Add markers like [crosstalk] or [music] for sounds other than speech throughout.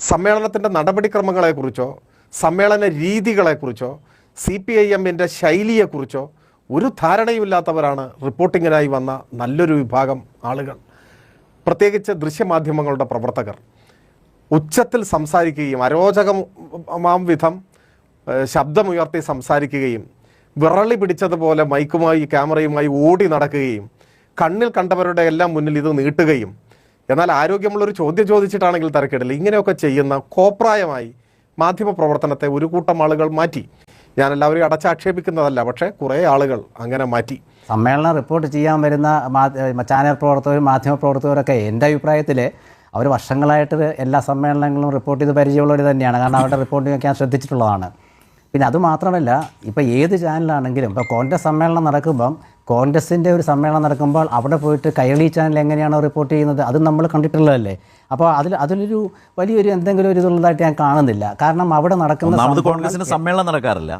സമ്മേളനത്തിന്റെ നടപടിക്രമങ്ങളെക്കുറിച്ചോ സമ്മേളന രീതികളെക്കുറിച്ചോ C P I എമ്മിന്റെ ശൈലിയെക്കുറിച്ചോ ഒരു ധാരണയുമില്ലാത്തവരാണ് റിപ്പോർട്ടിങ്ങിനായി വന്ന നല്ലൊരു വിഭാഗം ആളുകൾ. പ്രത്യേകിച്ച് ദൃശ്യമാധ്യമങ്ങളുടെ പ്രവർത്തകർ. ഉച്ചത്തിൽ സംസാരിക്കുകയും അരോചകമാം വിധം ശബ്ദമുയർത്തി സംസാരിക്കുകയും വിറളി പിടിച്ചതുപോലെ മൈക്കുമായി ക്യാമറയുമായി ഓടി നടക്കുകയും കണ്ണിൽ കണ്ടവരുടെ എല്ലാം മുന്നിൽ ഇത് നീട്ടുകയും എന്നാൽ ആരോഗ്യമുള്ളൊരു ചോദ്യം ചോദിച്ചിട്ടാണെങ്കിൽ തരക്കേടില്ല. ഇങ്ങനെയൊക്കെ ചെയ്യുന്ന കോപ്രായമായി മാധ്യമ പ്രവർത്തനത്തെ ഒരു കൂട്ടം ആളുകൾ മാറ്റി. ഞാൻ എല്ലാവരെയും അടച്ചാക്ഷേപിക്കുന്നതല്ല പക്ഷേ കുറേ ആളുകൾ അങ്ങനെ മാറ്റി. സമ്മേളനം റിപ്പോർട്ട് ചെയ്യാൻ വരുന്ന ചാനൽ പ്രവർത്തകരും മാധ്യമ പ്രവർത്തകരൊക്കെ എന്റെ അഭിപ്രായത്തിൽ അവർ വർഷങ്ങളായിട്ട് എല്ലാ സമ്മേളനങ്ങളും റിപ്പോർട്ട് ചെയ്ത് പരിചയമുള്ളവർ തന്നെയാണ്. കാരണം അവരുടെ റിപ്പോർട്ടിംഗ് ഒക്കെ ഞാൻ ശ്രദ്ധിച്ചിട്ടുള്ളതാണ്. പിന്നെ അതുമാത്രമല്ല ഇപ്പോൾ ഏത് ചാനലാണെങ്കിലും ഇപ്പോൾ കോൺഗ്രസ് സമ്മേളനം നടക്കുമ്പം കോൺഗ്രസിന്റെ ഒരു സമ്മേളനം നടക്കുമ്പോൾ അവിടെ പോയിട്ട് കൈരളി ചാനൽ എങ്ങനെയാണോ റിപ്പോർട്ട് ചെയ്യുന്നത് അത് നമ്മൾ കണ്ടിട്ടുള്ളതല്ലേ? അപ്പോൾ അതിൽ അതിലൊരു വലിയൊരു എന്തെങ്കിലും ഒരു ഇതുള്ളതായിട്ട് ഞാൻ കാണുന്നില്ല. കാരണം അവിടെ നടക്കുന്ന കോൺഗ്രസിന് സമ്മേളനം നടക്കാറില്ല.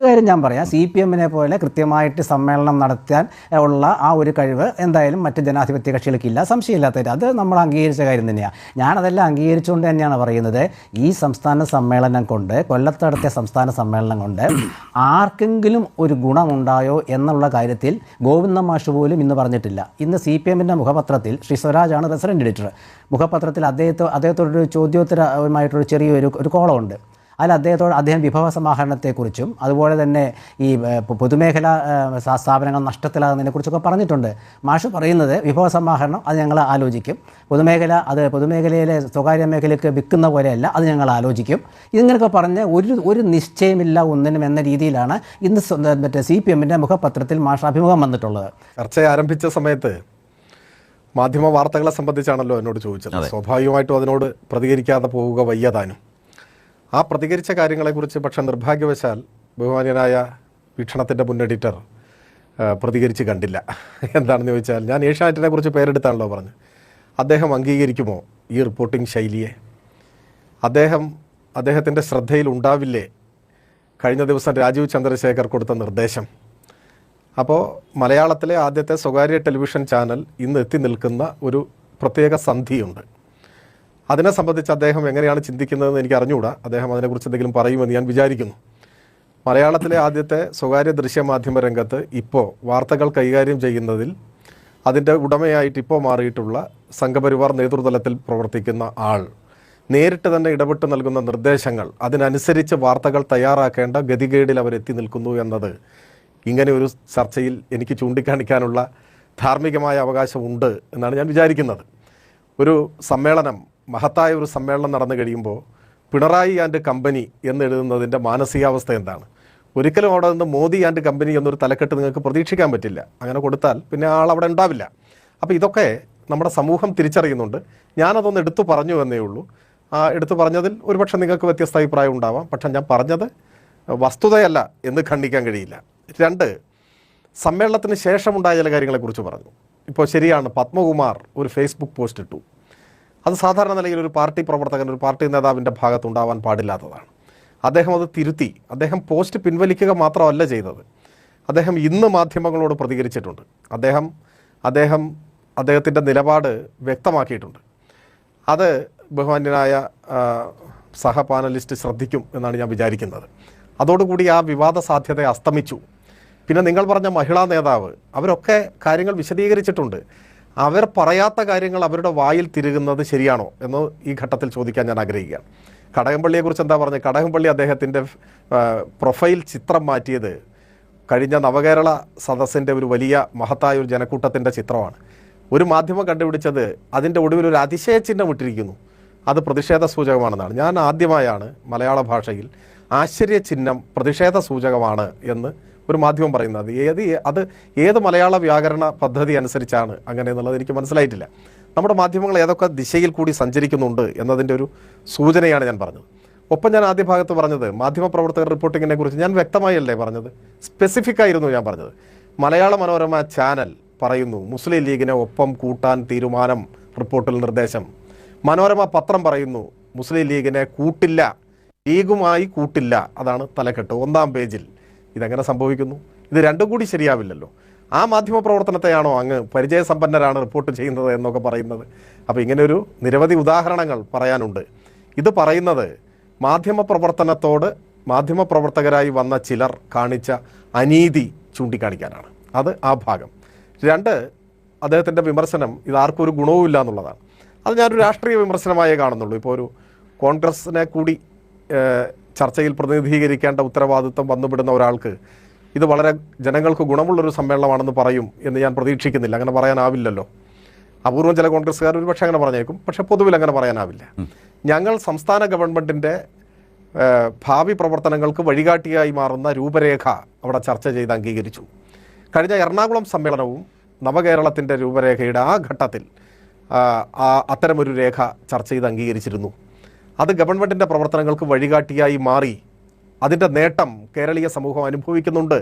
കാര്യം ഞാൻ പറയാം. സി പി എമ്മിനെ പോലെ കൃത്യമായിട്ട് സമ്മേളനം നടത്താൻ ഉള്ള ആ ഒരു കഴിവ് എന്തായാലും മറ്റ് ജനാധിപത്യ കക്ഷികൾക്കില്ല. സംശയമില്ലാത്ത അത് നമ്മൾ അംഗീകരിച്ച കാര്യം തന്നെയാണ് ഞാനതെല്ലാം അംഗീകരിച്ചുകൊണ്ട് തന്നെയാണ് പറയുന്നത്. ഈ സംസ്ഥാന സമ്മേളനം കൊണ്ട് കൊല്ലത്ത് സംസ്ഥാന സമ്മേളനം കൊണ്ട് ആർക്കെങ്കിലും ഒരു ഗുണമുണ്ടായോ എന്നുള്ള കാര്യത്തിൽ ഗോവിന്ദ മാഷ് പോലും ഇന്ന് പറഞ്ഞിട്ടില്ല. ഇന്ന് സി പി എമ്മിന്റെ മുഖപത്രത്തിൽ ശ്രീ സ്വരാജാണ് റെസിഡന്റ് എഡിറ്റർ. മുഖപത്രത്തിൽ അദ്ദേഹത്തെ അദ്ദേഹത്തോടൊരു ചോദ്യോത്തരമായിട്ടൊരു ചെറിയൊരു ഒരു കോളമുണ്ട്. അതിൽ അദ്ദേഹത്തോട് അദ്ദേഹം വിഭവ സമാഹരണത്തെക്കുറിച്ചും അതുപോലെ തന്നെ ഈ പൊതുമേഖലാ സ്ഥാപനങ്ങൾ നഷ്ടത്തിലാകുന്നതിനെക്കുറിച്ചൊക്കെ പറഞ്ഞിട്ടുണ്ട്. മാഷ് പറയുന്നത് വിഭവ സമാഹരണം അത് ഞങ്ങൾ ആലോചിക്കും. പൊതുമേഖല അത് പൊതുമേഖലയിലെ സ്വകാര്യ മേഖലയ്ക്ക് വിൽക്കുന്ന പോലെയല്ല അത് ഞങ്ങൾ ആലോചിക്കും. ഇതിങ്ങനെയൊക്കെ പറഞ്ഞ് ഒരു ഒരു നിശ്ചയമില്ല ഒന്നിനും എന്ന രീതിയിലാണ് ഇന്ന് മറ്റേ സി പി എമ്മിന്റെ മുഖപത്രത്തിൽ മാഷ് അഭിമുഖം വന്നിട്ടുള്ളത്. ചർച്ച ആരംഭിച്ച സമയത്ത് മാധ്യമ വാർത്തകളെ സംബന്ധിച്ചാണല്ലോ എന്നോട് ചോദിച്ചത്. സ്വാഭാവികമായിട്ടും അതിനോട് പ്രതികരിക്കാതെ പോവുക വയ്യതാനും ആ പ്രതികരിച്ച കാര്യങ്ങളെക്കുറിച്ച് പക്ഷെ നിർഭാഗ്യവശാൽ ബഹുമാന്യനായ വീക്ഷണത്തിന്റെ മുൻ എഡിറ്റർ പ്രതികരിച്ച് കണ്ടില്ല. എന്താണെന്ന് ചോദിച്ചാൽ ഞാൻ ഏഷ്യാനെറ്റിനെ കുറിച്ച് പേരെടുത്താണല്ലോ പറഞ്ഞ് അദ്ദേഹം അംഗീകരിക്കുമോ ഈ റിപ്പോർട്ടിംഗ് ശൈലിയെ? അദ്ദേഹം അദ്ദേഹത്തിന്റെ ശ്രദ്ധയിൽ ഉണ്ടാവില്ലേ? കഴിഞ്ഞ ദിവസം രാജീവ് ചന്ദ്രശേഖർ കൊടുത്ത നിർദ്ദേശം. അപ്പോൾ മലയാളത്തിലെ ആദ്യത്തെ സ്വകാര്യ ടെലിവിഷൻ ചാനൽ ഇന്ന് എത്തി നിൽക്കുന്ന ഒരു പ്രത്യേക സന്ധിയുണ്ട്. അതിനെ സംബന്ധിച്ച് അദ്ദേഹം എങ്ങനെയാണ് ചിന്തിക്കുന്നതെന്ന് എനിക്ക് അറിഞ്ഞുകൂടാ. അദ്ദേഹം അതിനെക്കുറിച്ച് എന്തെങ്കിലും പറയുമെന്ന് ഞാൻ വിചാരിക്കുന്നു. മലയാളത്തിലെ ആദ്യത്തെ സ്വകാര്യ ദൃശ്യമാധ്യമ രംഗത്ത് ഇപ്പോൾ വാർത്തകൾ കൈകാര്യം ചെയ്യുന്നതിൽ അതിന്റെ ഉടമയായിട്ട് ഇപ്പോൾ മാറിയിട്ടുള്ള സംഘപരിവാർ നേതൃതലത്തിൽ പ്രവർത്തിക്കുന്ന ആൾ. നേരിട്ട് തന്നെ ഇടപെട്ട് നൽകുന്ന നിർദ്ദേശങ്ങൾ അതിനനുസരിച്ച് വാർത്തകൾ തയ്യാറാക്കേണ്ട ഗതികേടിൽ അവരെത്തി നിൽക്കുന്നു എന്നത് ഇങ്ങനെ ഒരു ചർച്ചയിൽ എനിക്ക് ചൂണ്ടിക്കാണിക്കാനുള്ള ധാർമ്മികമായ അവകാശമുണ്ട് എന്നാണ് ഞാൻ വിചാരിക്കുന്നത്. ഒരു സമ്മേളനം മഹത്തായ ഒരു സമ്മേളനം നടന്നു കഴിയുമ്പോൾ പിണറായി ആൻഡ് കമ്പനി എന്നെഴുതുന്നതിന്റെ മാനസികാവസ്ഥ എന്താണ്? ഒരിക്കലും അവിടെ നിന്ന് മോദി ആൻഡ് കമ്പനി എന്നൊരു തലക്കെട്ട് നിങ്ങൾക്ക് പ്രതീക്ഷിക്കാൻ പറ്റില്ല. അങ്ങനെ കൊടുത്താൽ പിന്നെ ആൾ അവിടെ ഉണ്ടാവില്ല. അപ്പോൾ ഇതൊക്കെ നമ്മുടെ സമൂഹം തിരിച്ചറിയുന്നുണ്ട്. ഞാനതൊന്ന് എടുത്തു പറഞ്ഞു എന്നേ ഉള്ളൂ. ആ എടുത്തു പറഞ്ഞതിൽ ഒരുപക്ഷെ നിങ്ങൾക്ക് വ്യത്യസ്ത അഭിപ്രായം ഉണ്ടാവാം. പക്ഷെ ഞാൻ പറഞ്ഞത് വസ്തുതയല്ല എന്ന് ഖണ്ഡിക്കാൻ കഴിയില്ല. രണ്ട് സമ്മേളനത്തിന് ശേഷമുണ്ടായ ചില കാര്യങ്ങളെക്കുറിച്ച് പറഞ്ഞു. ഇപ്പോൾ ശരിയാണ് പത്മകുമാർ ഒരു ഫേസ്ബുക്ക് പോസ്റ്റ് ഇട്ടു. അത് സാധാരണ നിലയിൽ ഒരു പാർട്ടി പ്രവർത്തകൻ ഒരു പാർട്ടി നേതാവിന്റെ ഭാഗത്തുണ്ടാവാൻ പാടില്ലാത്തതാണ്. അദ്ദേഹം അത് തിരുത്തി അദ്ദേഹം പോസ്റ്റ് പിൻവലിക്കുക മാത്രമല്ല ചെയ്തത്. അദ്ദേഹം ഇന്ന് മാധ്യമങ്ങളോട് പ്രതികരിച്ചിട്ടുണ്ട്. അദ്ദേഹം അദ്ദേഹം അദ്ദേഹത്തിന്റെ നിലപാട് വ്യക്തമാക്കിയിട്ടുണ്ട്. അത് ബഹുമാന്യനായ സഹപാനലിസ്റ്റ് സഹ പാനലിസ്റ്റ് ശ്രദ്ധിക്കും എന്നാണ് ഞാൻ വിചാരിക്കുന്നത്. അതോടുകൂടി ആ വിവാദ സാധ്യത അസ്തമിച്ചു. പിന്നെ നിങ്ങൾ പറഞ്ഞ മഹിളാ നേതാവ് അവരൊക്കെ കാര്യങ്ങൾ വിശദീകരിച്ചിട്ടുണ്ട്. അവർ പറയാത്ത കാര്യങ്ങൾ അവരുടെ വായിൽ തിരുകുന്നത് ശരിയാണോ എന്ന് ഈ ഘട്ടത്തിൽ ചോദിക്കാൻ ഞാൻ ആഗ്രഹിക്കുകയാണ്. കടകംപള്ളിയെക്കുറിച്ച് എന്താ പറഞ്ഞത്? കടകംപള്ളി അദ്ദേഹത്തിന്റെ പ്രൊഫൈൽ ചിത്രം മാറ്റിയത് കഴിഞ്ഞ നവകേരള സദസ്സിന്റെ ഒരു വലിയ മഹത്തായ ഒരു ജനക്കൂട്ടത്തിന്റെ ചിത്രമാണ്. ഒരു മാധ്യമം കണ്ടുപിടിച്ചത് അതിന്റെ ഒടുവിൽ ഒരു അതിശയ ചിഹ്നം ഇട്ടിരിക്കുന്നു. അത് പ്രതിഷേധ സൂചകമാണെന്നാണ് ഞാൻ ആദ്യമായാണ് മലയാള ഭാഷയിൽ ആശ്ചര്യ ചിഹ്നം പ്രതിഷേധ സൂചകമാണ് എന്ന് ഒരു മാധ്യമം പറയുന്നത്. ഏത് അത് ഏത് മലയാള വ്യാകരണ പദ്ധതി അനുസരിച്ചാണ് അങ്ങനെ എന്നുള്ളത് എനിക്ക് മനസ്സിലായിട്ടില്ല. നമ്മുടെ മാധ്യമങ്ങൾ ഏതൊക്കെ ദിശയിൽ കൂടി സഞ്ചരിക്കുന്നുണ്ട് എന്നതിന്റെ ഒരു സൂചനയാണ് ഞാൻ പറഞ്ഞത്. ഒപ്പം ഞാൻ ആദ്യ ഭാഗത്ത് പറഞ്ഞത് മാധ്യമപ്രവർത്തകർ റിപ്പോർട്ടിങ്ങിനെ കുറിച്ച് ഞാൻ വ്യക്തമായല്ലേ പറഞ്ഞത്? സ്പെസിഫിക് ആയിരുന്നു ഞാൻ പറഞ്ഞത്. മലയാള മനോരമ ചാനൽ പറയുന്നു മുസ്ലിം ലീഗിനെ ഒപ്പം കൂട്ടാൻ തീരുമാനം റിപ്പോർട്ടിൽ നിർദ്ദേശം. മനോരമ പത്രം പറയുന്നു മുസ്ലിം ലീഗിനെ കൂട്ടില്ല ലീഗുമായി കൂട്ടില്ല അതാണ് തലക്കെട്ട്. ഒന്നാം പേജിൽ. ഇതെങ്ങനെ സംഭവിക്കുന്നു? ഇത് രണ്ടും കൂടി ശരിയാവില്ലല്ലോ. ആ മാധ്യമ പ്രവർത്തനത്തെയാണോ അങ്ങ് പരിചയസമ്പന്നരാണ് റിപ്പോർട്ട് ചെയ്യുന്നത് എന്നൊക്കെ പറയുന്നത്. അപ്പോൾ ഇങ്ങനെയൊരു നിരവധി ഉദാഹരണങ്ങൾ പറയാനുണ്ട്. ഇത് പറയുന്നത് മാധ്യമ പ്രവർത്തനത്തോട് മാധ്യമ പ്രവർത്തകരായി വന്ന ചിലർ കാണിച്ച അനീതി ചൂണ്ടിക്കാണിക്കാനാണ്. അത് ആ ഭാഗം. രണ്ട് അദ്ദേഹത്തിന്റെ വിമർശനം ഇത് ആർക്കും ഒരു ഗുണവുമില്ല എന്നുള്ളതാണ്. അത് ഞാനൊരു രാഷ്ട്രീയ വിമർശനമായേ കാണുന്നുള്ളൂ. ഇപ്പോൾ ഒരു കോൺഗ്രസിനെ കൂടി ചർച്ചയിൽ പ്രതിനിധീകരിക്കേണ്ട ഉത്തരവാദിത്വം വന്നുവിടുന്ന ഒരാൾക്ക് ഇത് വളരെ ജനങ്ങൾക്ക് ഗുണമുള്ളൊരു സമ്മേളനമാണെന്ന് പറയും എന്ന് ഞാൻ പ്രതീക്ഷിക്കുന്നില്ല. അങ്ങനെ പറയാനാവില്ലല്ലോ. അപൂർവം ചില കോൺഗ്രസ്സുകാർ ഒരു പക്ഷേ അങ്ങനെ പറഞ്ഞേക്കും. പക്ഷേ പൊതുവിൽ അങ്ങനെ പറയാനാവില്ല. ഞങ്ങൾ സംസ്ഥാന ഗവൺമെന്റിന്റെ ഭാവി പ്രവർത്തനങ്ങൾക്ക് വഴികാട്ടിയായി മാറുന്ന രൂപരേഖ അവിടെ ചർച്ച ചെയ്ത് അംഗീകരിച്ചു. കഴിഞ്ഞ എറണാകുളം സമ്മേളനവും നവകേരളത്തിന്റെ രൂപരേഖയുടെ ആ ഘട്ടത്തിൽ അത്തരമൊരു രേഖ ചർച്ച ചെയ്ത് അംഗീകരിച്ചിരുന്നു. അത് ഗവൺമെന്റിന്റെ പ്രവർത്തനങ്ങൾക്ക് വഴികാട്ടിയായി മാറി. അതിന്റെ നേട്ടം കേരളീയ സമൂഹം അനുഭവിക്കുന്നുണ്ട്.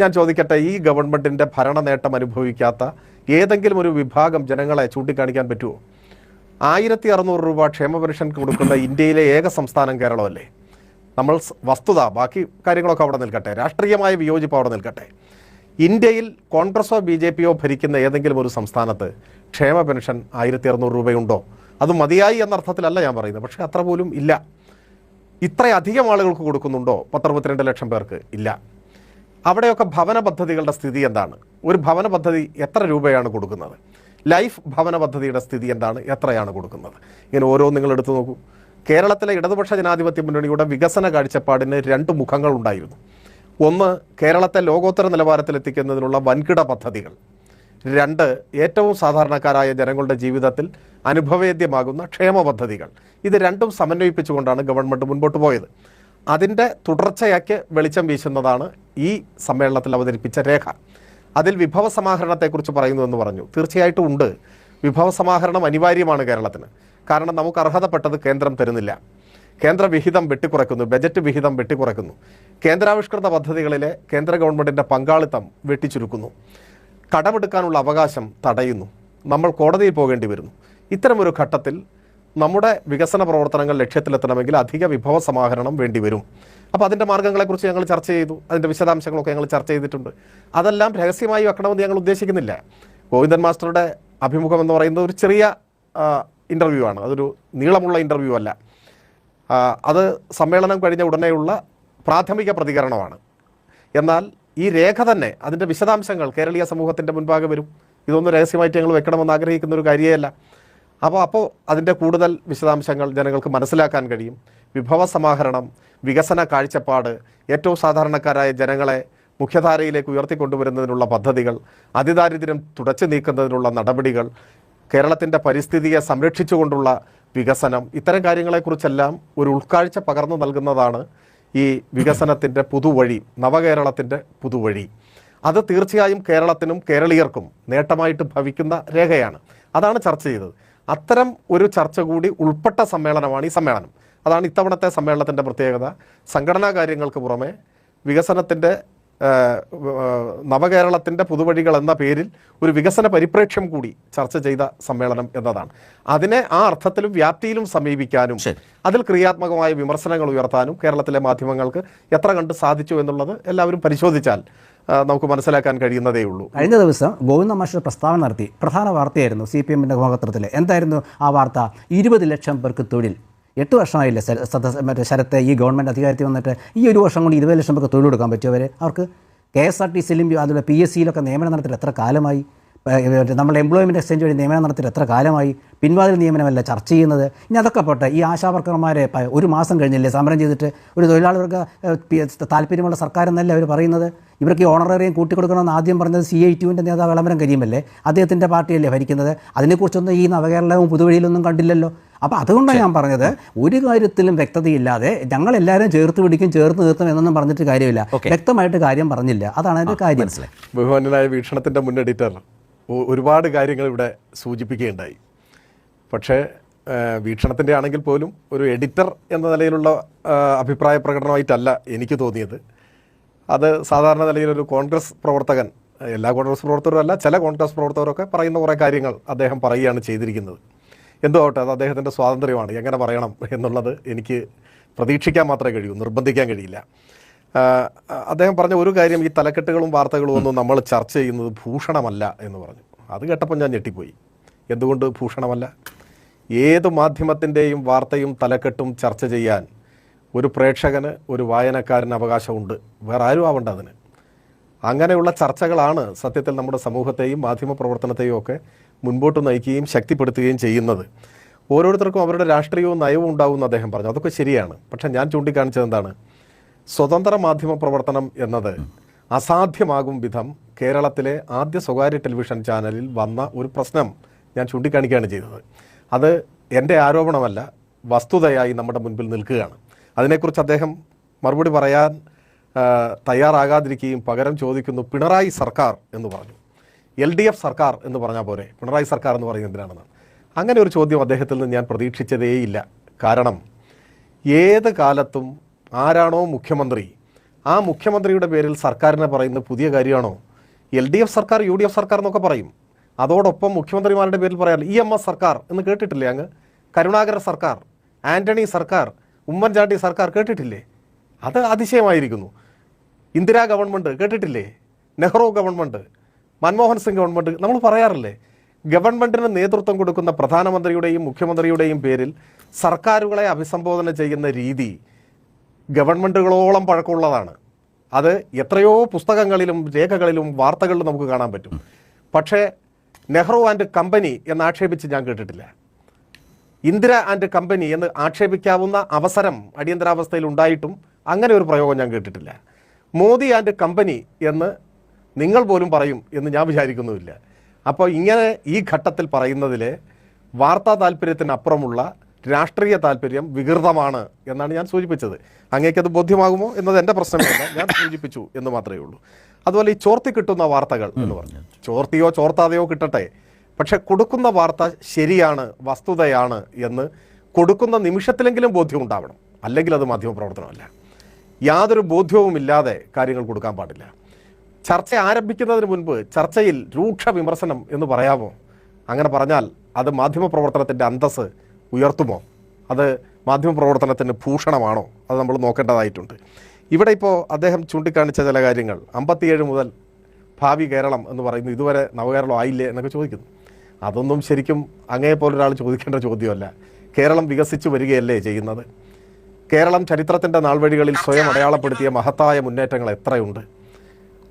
ഞാൻ ചോദിക്കട്ടെ ഈ ഗവൺമെന്റിന്റെ ഭരണ നേട്ടം അനുഭവിക്കാത്ത ഏതെങ്കിലും ഒരു വിഭാഗം ജനങ്ങളെ ചൂണ്ടിക്കാണിക്കാൻ പറ്റുമോ ആയിരത്തി അറുന്നൂറ് രൂപ ക്ഷേമ പെൻഷൻ കൊടുക്കുന്ന ഇന്ത്യയിലെ ഏക സംസ്ഥാനം കേരളമല്ലേ? നമ്മൾ വസ്തുത ബാക്കി കാര്യങ്ങളൊക്കെ അവിടെ നിൽക്കട്ടെ. രാഷ്ട്രീയമായ വിയോജിപ്പ് അവിടെ നിൽക്കട്ടെ. ഇന്ത്യയിൽ കോൺഗ്രസോ ബി ജെ പിയോ ഭരിക്കുന്ന ഏതെങ്കിലും ഒരു സംസ്ഥാനത്ത് ക്ഷേമ പെൻഷൻ ആയിരത്തി അറുന്നൂറ് രൂപയുണ്ടോ? അത് മതിയായി എന്ന അർത്ഥത്തിലല്ല ഞാൻ പറയുന്നത്. പക്ഷേ അത്ര പോലും ഇല്ല. ഇത്രയധികം ആളുകൾക്ക് കൊടുക്കുന്നുണ്ടോ? പത്തറുപത്തിരണ്ട് ലക്ഷം പേർക്ക് ഇല്ല. അവിടെയൊക്കെ ഭവന പദ്ധതികളുടെ സ്ഥിതി എന്താണ്? ഒരു ഭവന പദ്ധതി എത്ര രൂപയാണ് കൊടുക്കുന്നത്? ലൈഫ് ഭവന പദ്ധതിയുടെ സ്ഥിതി എന്താണ്? എത്രയാണ് കൊടുക്കുന്നത്? ഇങ്ങനെ ഓരോ നിങ്ങൾ എടുത്തു നോക്കൂ. കേരളത്തിലെ ഇടതുപക്ഷ ജനാധിപത്യ മുന്നണിയുടെ വികസന കാഴ്ചപ്പാടിന് രണ്ട് മുഖങ്ങൾ ഉണ്ടായിരുന്നു. ഒന്ന് കേരളത്തെ ലോകോത്തര നിലവാരത്തിലെത്തിക്കുന്നതിനുള്ള വൻകിട പദ്ധതികൾ. രണ്ട് ഏറ്റവും സാധാരണക്കാരായ ജനങ്ങളുടെ ജീവിതത്തിൽ അനുഭവേദ്യമാകുന്ന ക്ഷേമ പദ്ധതികൾ. ഇത് രണ്ടും സമന്വയിപ്പിച്ചുകൊണ്ടാണ് ഗവൺമെന്റ് മുൻപോട്ട് പോയത്. അതിന്റെ തുടർച്ചയാക്കി വെളിച്ചം വീശുന്നതാണ് ഈ സമ്മേളനത്തിൽ അവതരിപ്പിച്ച രേഖ. അതിൽ വിഭവ സമാഹരണത്തെക്കുറിച്ച് പറയുന്നുവെന്ന് പറഞ്ഞു. തീർച്ചയായിട്ടും ഉണ്ട്. വിഭവ സമാഹരണം അനിവാര്യമാണ് കേരളത്തിന്. കാരണം നമുക്ക് അർഹതപ്പെട്ടത് കേന്ദ്രം തരുന്നില്ല. കേന്ദ്ര വിഹിതം വെട്ടിക്കുറയ്ക്കുന്നു. ബജറ്റ് വിഹിതം വെട്ടിക്കുറയ്ക്കുന്നു. കേന്ദ്രാവിഷ്കൃത പദ്ധതികളിലെ കേന്ദ്ര ഗവൺമെന്റിന്റെ പങ്കാളിത്തം വെട്ടിച്ചുരുക്കുന്നു. കടമെടുക്കാനുള്ള അവകാശം തടയുന്നു. നമ്മൾ കോടതിയിൽ പോകേണ്ടി വരുന്നു. ഇത്തരമൊരു ഘട്ടത്തിൽ നമ്മുടെ വികസന പ്രവർത്തനങ്ങൾ ലക്ഷ്യത്തിലെത്തണമെങ്കിൽ അധിക വിഭവ സമാഹരണം വേണ്ടി വരും. അപ്പോൾ അതിന്റെ മാർഗങ്ങളെക്കുറിച്ച് ഞങ്ങൾ ചർച്ച ചെയ്തു. അതിന്റെ വിശദാംശങ്ങളൊക്കെ ഞങ്ങൾ ചർച്ച ചെയ്തിട്ടുണ്ട്. അതെല്ലാം രഹസ്യമായി വെക്കണമെന്ന് ഞങ്ങൾ ഉദ്ദേശിക്കുന്നില്ല. ഗോവിന്ദൻ മാസ്റ്ററുടെ അഭിമുഖം എന്ന് പറയുന്നത് ഒരു ചെറിയ ഇന്റർവ്യൂ ആണ്. അതൊരു നീളമുള്ള ഇന്റർവ്യൂ അല്ല. അത് സമ്മേളനം കഴിഞ്ഞ ഉടനെയുള്ള പ്രാഥമിക പ്രതികരണമാണ്. എന്നാൽ ഈ രേഖ തന്നെ അതിന്റെ വിശദാംശങ്ങൾ കേരളീയ സമൂഹത്തിന്റെ മുൻപാകെ വരും. ഇതൊന്നും രഹസ്യമായിട്ട് ഞങ്ങൾ വെക്കണമെന്ന് ആഗ്രഹിക്കുന്ന ഒരു കാര്യമല്ല അപ്പോൾ അപ്പോൾ അതിന്റെ കൂടുതൽ വിശദാംശങ്ങൾ ജനങ്ങൾക്ക് മനസ്സിലാക്കാൻ കഴിയും. വിഭവ സമാഹരണം വികസന കാഴ്ചപ്പാട് ഏറ്റവും സാധാരണക്കാരായ ജനങ്ങളെ മുഖ്യധാരയിലേക്ക് ഉയർത്തിക്കൊണ്ടുവരുന്നതിനുള്ള പദ്ധതികൾ അതിദാരിദ്ര്യം തുടച്ചു നീക്കുന്നതിനുള്ള നടപടികൾ കേരളത്തിന്റെ പരിസ്ഥിതിയെ സംരക്ഷിച്ചുകൊണ്ടുള്ള വികസനം ഇത്തരം കാര്യങ്ങളെക്കുറിച്ചെല്ലാം ഒരു ഉൾക്കാഴ്ച പകർന്നു നൽകുന്നതാണ് ഈ വികസനത്തിന്റെ പുതുവഴി നവകേരളത്തിന്റെ പുതുവഴി. അത് തീർച്ചയായും കേരളത്തിനും കേരളീയർക്കും നേട്ടമായിട്ട് ഭവിക്കുന്ന രേഖയാണ്. അതാണ് ചർച്ച ചെയ്തത്. അത്തരം ഒരു ചർച്ച കൂടി ഉൾപ്പെട്ട സമ്മേളനമാണ് ഈ സമ്മേളനം. അതാണ് ഇത്തവണത്തെ സമ്മേളനത്തിന്റെ പ്രത്യേകത. സംഘടനാ കാര്യങ്ങൾക്ക് പുറമെ വികസനത്തിന്റെ നവകേരളത്തിന്റെ പുതുവഴികൾ എന്ന പേരിൽ ഒരു വികസന പരിപ്രേക്ഷ്യം കൂടി ചർച്ച ചെയ്ത സമ്മേളനം എന്നതാണ്. അതിനെ ആ അർത്ഥത്തിലും വ്യാപ്തിയിലും സമീപിക്കാനും അതിൽ ക്രിയാത്മകമായ വിമർശനങ്ങൾ ഉയർത്താനും കേരളത്തിലെ മാധ്യമങ്ങൾക്ക് എത്ര കണ്ട് സാധിച്ചു എന്നുള്ളത് എല്ലാവരും പരിശോധിച്ചാൽ നമുക്ക് മനസ്സിലാക്കാൻ കഴിയുന്നതേ ഉള്ളൂ. കഴിഞ്ഞ ദിവസം ഗോവിന്ദ മാഷ് പ്രസ്താവന നടത്തി. പ്രധാന വാർത്തയായിരുന്നു സി പി എമ്മിന്റെ മുഖപത്രത്തിൽ എന്തായിരുന്നു ആ വാർത്ത? ഇരുപത് ലക്ഷം പേർക്ക് തൊഴിൽ. എട്ട് വർഷമായില്ല മറ്റേ ശരത്തെ ഈ ഗവൺമെന്റ് അധികാരത്തിൽ വന്നിട്ട് ഈ ഒരു വർഷം കൊണ്ട് ഇരുപത് ലക്ഷം പേർക്ക് തൊഴിൽ കൊടുക്കാൻ പറ്റുമോ അവരെ അവർക്ക് കെ എസ് ആർ ടി സിയിലും അതുപോലെ പി എസ് സിയിലൊക്കെ നിയമനം നടത്തിയിട്ട് എത്ര കാലമായി? നമ്മുടെ എംപ്ലോയ്മെന്റ് എക്സ്ചേഞ്ച് വഴി നിയമനം നടത്തിയിട്ട് എത്ര കാലമായി? പിൻവാതിൽ നിയമനമല്ല ചർച്ച ചെയ്യുന്നത്. ഇനി അതൊക്കെ പോട്ടെ ഈ ആശാവർക്കർമാരെ ഒരു മാസം കഴിഞ്ഞില്ലേ സമരം ചെയ്തിട്ട് ഒരു തൊഴിലാളികൾക്ക് താല്പര്യമുള്ള സർക്കാർ എന്നല്ല അവർ പറയുന്നത്? ഇവർക്ക് ഈ ഓണറേറിയം കൂട്ടിക്കൊടുക്കണമെന്ന് ആദ്യം പറഞ്ഞത് സി ഐ ടുവിന്റെ നേതാവ് വിളംബരം കരിയുമല്ലേ അദ്ദേഹത്തിന്റെ പാർട്ടിയല്ലേ ഭരിക്കുന്നത്? അതിനെക്കുറിച്ചൊന്നും ഈ നവകേരളവും പുതുവഴിയിലൊന്നും കണ്ടില്ലല്ലോ. അപ്പോൾ അതുകൊണ്ടാണ് ഞാൻ പറഞ്ഞത് ഒരു കാര്യത്തിലും വ്യക്തതയില്ലാതെ ഞങ്ങൾ എല്ലാവരും ചേർത്ത് പിടിക്കും ചേർത്ത് നിർത്തും എന്നൊന്നും പറഞ്ഞിട്ട് കാര്യമില്ല. വ്യക്തമായിട്ട് കാര്യം പറഞ്ഞില്ല. അതാണ് അതിന്റെ കാര്യം. മനസ്സിലായി. ബഹുമാനായ വീക്ഷണത്തിന്റെ മുൻ എഡിറ്റർ ഒരുപാട് കാര്യങ്ങൾ ഇവിടെ സൂചിപ്പിക്കുകയുണ്ടായി. പക്ഷേ വീക്ഷണത്തിന്റെ ആണെങ്കിൽ പോലും ഒരു എഡിറ്റർ എന്ന നിലയിലുള്ള അഭിപ്രായ പ്രകടനമായിട്ടല്ല എനിക്ക് തോന്നിയത്. അത് സാധാരണ നിലയിലൊരു കോൺഗ്രസ് പ്രവർത്തകൻ എല്ലാ കോൺഗ്രസ് പ്രവർത്തകരും അല്ല ചില കോൺഗ്രസ് പ്രവർത്തകരൊക്കെ പറയുന്ന കുറേ കാര്യങ്ങൾ അദ്ദേഹം പറയുകയാണ് ചെയ്തിരിക്കുന്നത്. എന്തോ ആവട്ടെ അത് അദ്ദേഹത്തിന്റെ സ്വാതന്ത്ര്യമാണ്. എങ്ങനെ പറയണം എന്നുള്ളത് എനിക്ക് പ്രതീക്ഷിക്കാൻ മാത്രമേ കഴിയൂ നിർബന്ധിക്കാൻ കഴിയില്ല. അദ്ദേഹം പറഞ്ഞ ഒരു കാര്യം ഈ തലക്കെട്ടുകളും വാർത്തകളും ഒന്നും നമ്മൾ ചർച്ച ചെയ്യുന്നത് ഭൂഷണമല്ല എന്ന് പറഞ്ഞു. അത് കേട്ടപ്പോൾ ഞാൻ ഞെട്ടിപ്പോയി. എന്തുകൊണ്ട് ഭൂഷണമല്ല? ഏത് മാധ്യമത്തിന്റെയും വാർത്തയും തലക്കെട്ടും ചർച്ച ചെയ്യാൻ ഒരു പ്രേക്ഷകന് ഒരു വായനക്കാരന് അവകാശമുണ്ട്. വേറെ ആരും ആവണ്ട അതിന്. അങ്ങനെയുള്ള ചർച്ചകളാണ് സത്യത്തിൽ നമ്മുടെ സമൂഹത്തെയും മാധ്യമ പ്രവർത്തനത്തെയും ഒക്കെ മുൻപോട്ട് നയിക്കുകയും ശക്തിപ്പെടുത്തുകയും ചെയ്യുന്നത്. ഓരോരുത്തർക്കും അവരുടെ രാഷ്ട്രീയവും നയവും ഉണ്ടാവുമെന്ന് അദ്ദേഹം പറഞ്ഞു. അതൊക്കെ ശരിയാണ്. പക്ഷേ ഞാൻ ചൂണ്ടിക്കാണിച്ചത് എന്താണ്? സ്വതന്ത്ര മാധ്യമ പ്രവർത്തനം എന്നത് അസാധ്യമാകും വിധം കേരളത്തിലെ ആദ്യ സ്വകാര്യ ടെലിവിഷൻ ചാനലിൽ വന്ന ഒരു പ്രശ്നം ഞാൻ ചൂണ്ടിക്കാണിക്കുകയാണ് ചെയ്തത്. അത് എന്റെ ആരോപണമല്ല വസ്തുതയായി നമ്മുടെ മുൻപിൽ നിൽക്കുകയാണ്. അതിനെക്കുറിച്ച് അദ്ദേഹം മറുപടി പറയാൻ തയ്യാറാകാതിരിക്കുകയും പകരം ചോദിക്കുന്നു പിണറായി സർക്കാർ എന്ന് പറഞ്ഞു. എൽ ഡി എഫ് സർക്കാർ എന്ന് പറഞ്ഞാൽ പോരെ? പിണറായി സർക്കാർ എന്ന് പറയുന്നത് എന്തിനാണെന്ന്? അങ്ങനെ ഒരു ചോദ്യം അദ്ദേഹത്തിൽ നിന്ന് ഞാൻ പ്രതീക്ഷിച്ചതേയില്ല. കാരണം ഏത് കാലത്തും ആരാണോ മുഖ്യമന്ത്രി ആ മുഖ്യമന്ത്രിയുടെ പേരിൽ സർക്കാരിനെ പറയുന്ന പുതിയ കാര്യമാണോ? എൽ ഡി എഫ് സർക്കാർ യു ഡി എഫ് സർക്കാർ എന്നൊക്കെ പറയും. അതോടൊപ്പം മുഖ്യമന്ത്രിമാരുടെ പേരിൽ പറയാൻ ഇ എം എസ് സർക്കാർ എന്ന് കേട്ടിട്ടില്ലേ അങ്ങ്? കരുണാകര സർക്കാർ ആന്റണി സർക്കാർ ഉമ്മൻചാണ്ടി സർക്കാർ കേട്ടിട്ടില്ലേ? അത് അതിശയമായിരിക്കുന്നു. ഇന്ദിരാ ഗവൺമെന്റ് കേട്ടിട്ടില്ലേ? നെഹ്റു ഗവൺമെന്റ് മൻമോഹൻ സിംഗ് ഗവൺമെന്റ് നമ്മൾ പറയാറില്ലേ? ഗവൺമെന്റിന് നേതൃത്വം കൊടുക്കുന്ന പ്രധാനമന്ത്രിയുടെയും മുഖ്യമന്ത്രിയുടെയും പേരിൽ സർക്കാരുകളെ അഭിസംബോധന ചെയ്യുന്ന രീതി ഗവൺമെന്റുകളോളം പഴക്കമുള്ളതാണ്. അത് എത്രയോ പുസ്തകങ്ങളിലും രേഖകളിലും വാർത്തകളിലും നമുക്ക് കാണാൻ പറ്റും. പക്ഷേ നെഹ്റു ആൻഡ് കമ്പനി എന്ന് ആക്ഷേപിച്ച് ഞാൻ കേട്ടിട്ടില്ല. ഇന്ദിര ആൻഡ് കമ്പനി എന്ന് ആക്ഷേപിക്കാവുന്ന അവസരം അടിയന്തരാവസ്ഥയിൽ ഉണ്ടായിട്ടും അങ്ങനെ ഒരു പ്രയോഗം ഞാൻ കേട്ടിട്ടില്ല. മോദി ആൻഡ് കമ്പനി എന്ന് നിങ്ങൾ പോലും പറയും എന്ന് ഞാൻ വിചാരിക്കുന്നുമില്ല. അപ്പോൾ ഇങ്ങനെ ഈ ഘട്ടത്തിൽ പറയുന്നതിൽ വാർത്താ താല്പര്യത്തിനപ്പുറമുള്ള രാഷ്ട്രീയ താല്പര്യം വികൃതമാണ് എന്നാണ് ഞാൻ സൂചിപ്പിച്ചത്. അങ്ങേക്കത് ബോധ്യമാകുമോ എന്നത് എന്റെ പ്രശ്നമല്ല. ഞാൻ സൂചിപ്പിച്ചു എന്ന് മാത്രമേ ഉള്ളൂ. അതുപോലെ ഈ ചോർത്തി കിട്ടുന്ന വാർത്തകൾ എന്ന് പറഞ്ഞു. ചോർത്തിയോ ചോർത്താതെയോ കിട്ടട്ടെ. പക്ഷെ കൊടുക്കുന്ന വാർത്ത ശരിയാണ് വസ്തുതയാണ് എന്ന് കൊടുക്കുന്ന നിമിഷത്തിലെങ്കിലും ബോധ്യം ഉണ്ടാവണം. അല്ലെങ്കിൽ അത് മാധ്യമപ്രവർത്തനമല്ല. യാതൊരു ബോധ്യവുമില്ലാതെ കാര്യങ്ങൾ കൊടുക്കാൻ പാടില്ല. ചർച്ച ആരംഭിക്കുന്നതിന് മുൻപ് ചർച്ചയിൽ രൂക്ഷ വിമർശനം എന്ന് പറയാമോ? അങ്ങനെ പറഞ്ഞാൽ അത് മാധ്യമപ്രവർത്തനത്തിന്റെ അന്തസ് ഉയർത്തുമോ? അത് മാധ്യമപ്രവർത്തനത്തിന് ഭൂഷണമാണോ? അത് നമ്മൾ നോക്കേണ്ടതായിട്ടുണ്ട്. ഇവിടെ ഇപ്പോൾ അദ്ദേഹം ചൂണ്ടിക്കാണിച്ച ചില കാര്യങ്ങൾ. അമ്പത്തിയേഴ് മുതൽ ഭാവി കേരളം എന്ന് പറയുന്നു ഇതുവരെ നവകേരളം ആയില്ലേ എന്നൊക്കെ ചോദിക്കുന്നു. അതൊന്നും ശരിക്കും അങ്ങേ പോലൊരാൾ ചോദിക്കേണ്ട ചോദ്യമല്ല. കേരളം വികസിച്ചു വരികയല്ലേ ചെയ്യുന്നത്? കേരളം ചരിത്രത്തിന്റെ നാൾവഴികളിൽ സ്വയം അടയാളപ്പെടുത്തിയ മഹത്തായ മുന്നേറ്റങ്ങൾ എത്രയുണ്ട്?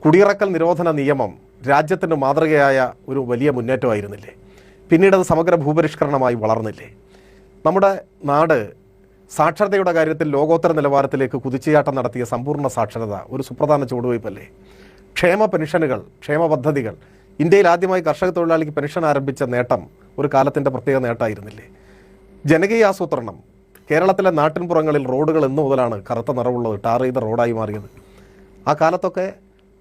കുടിയിറക്കൽ നിരോധന നിയമം രാജ്യത്തിന് മാതൃകയായ ഒരു വലിയ മുന്നേറ്റമായിരുന്നില്ലേ? പിന്നീട് അത് സമഗ്ര ഭൂപരിഷ്കരണമായി വളർന്നില്ലേ? നമ്മുടെ നാട് സാക്ഷരതയുടെ കാര്യത്തിൽ ലോകോത്തര നിലവാരത്തിലേക്ക് കുതിച്ചുചാട്ടം നടത്തിയ സമ്പൂർണ സാക്ഷരത ഒരു സുപ്രധാന ചുവടുവയ്പല്ലേ ക്ഷേമ പെൻഷനുകൾ ക്ഷേമ പദ്ധതികൾ ഇന്ത്യയിൽ ആദ്യമായി കർഷക തൊഴിലാളിക്ക് പെൻഷൻ ആരംഭിച്ച നേട്ടം ഒരു കാലത്തിന്റെ പ്രത്യേക നേട്ടമായിരുന്നില്ലേ? ജനകീയ ആസൂത്രണം കേരളത്തിലെ നാട്ടിൻപുറങ്ങളിൽ റോഡുകൾ എന്നു മുതലാണ് കറുത്ത നിറവുള്ളത് ടാർ ചെയ്ത റോഡായി മാറിയത്. ആ കാലത്തൊക്കെ